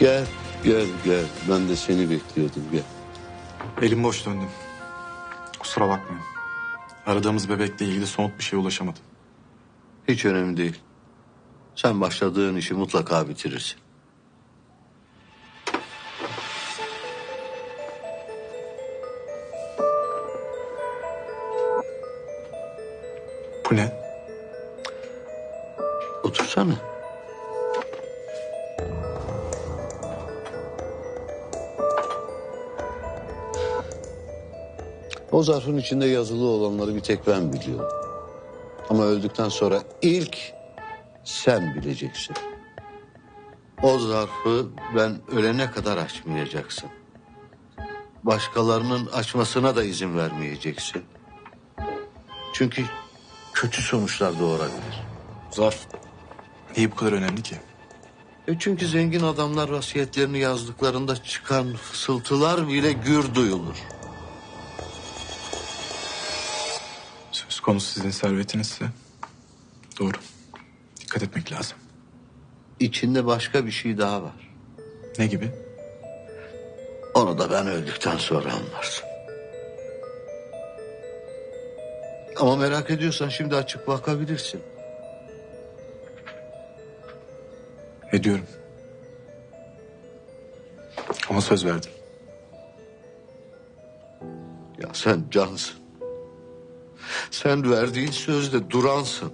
Gel, gel, gel. Ben de seni bekliyordum. Gel. Elim boş döndüm. Kusura bakmayın. Aradığımız bebekle ilgili somut bir şeye ulaşamadım. Hiç önemli değil. Sen başladığın işi mutlaka bitirirsin. Bu ne? Otursana. O zarfın içinde yazılı olanları bir tek ben biliyorum. Ama öldükten sonra ilk sen bileceksin. O zarfı ben ölene kadar açmayacaksın. Başkalarının açmasına da izin vermeyeceksin. Çünkü kötü sonuçlar doğurabilir. Zarf. Niye bu kadar önemli ki? E çünkü zengin adamlar vasiyetlerini yazdıklarında çıkan fısıltılar bile gür duyulur. Söz konusu sizin servetinizse. Doğru. Dikkat etmek lazım. İçinde başka bir şey daha var. Ne gibi? Onu da ben öldükten sonra anlarsın. Ama merak ediyorsan şimdi açıp bakabilirsin. Ediyorum. Ama söz verdim. Ya sen cansın. Sen verdiğin sözde duransın.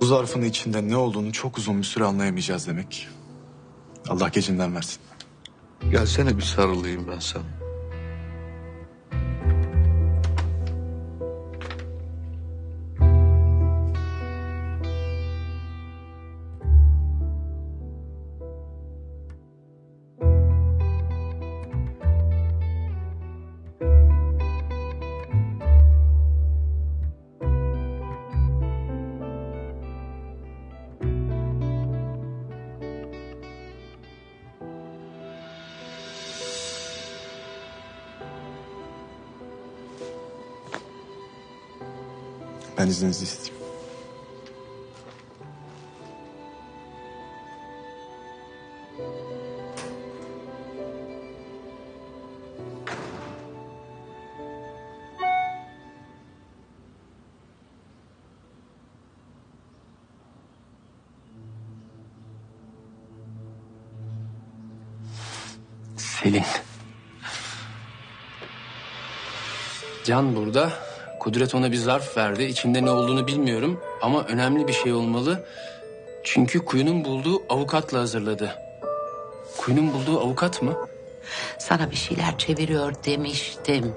Bu zarfın içinde ne olduğunu çok uzun bir süre anlayamayacağız demek. Allah gecinden versin. Gelsene bir sarılayım ben sana. Ben izninizi isteyeyim. Selin. Can burada. Kudret ona bir zarf verdi. İçinde ne olduğunu bilmiyorum ama önemli bir şey olmalı. Çünkü Kuyu'nun bulduğu avukatla hazırladı. Kuyu'nun bulduğu avukat mı? Sana bir şeyler çeviriyor demiştim.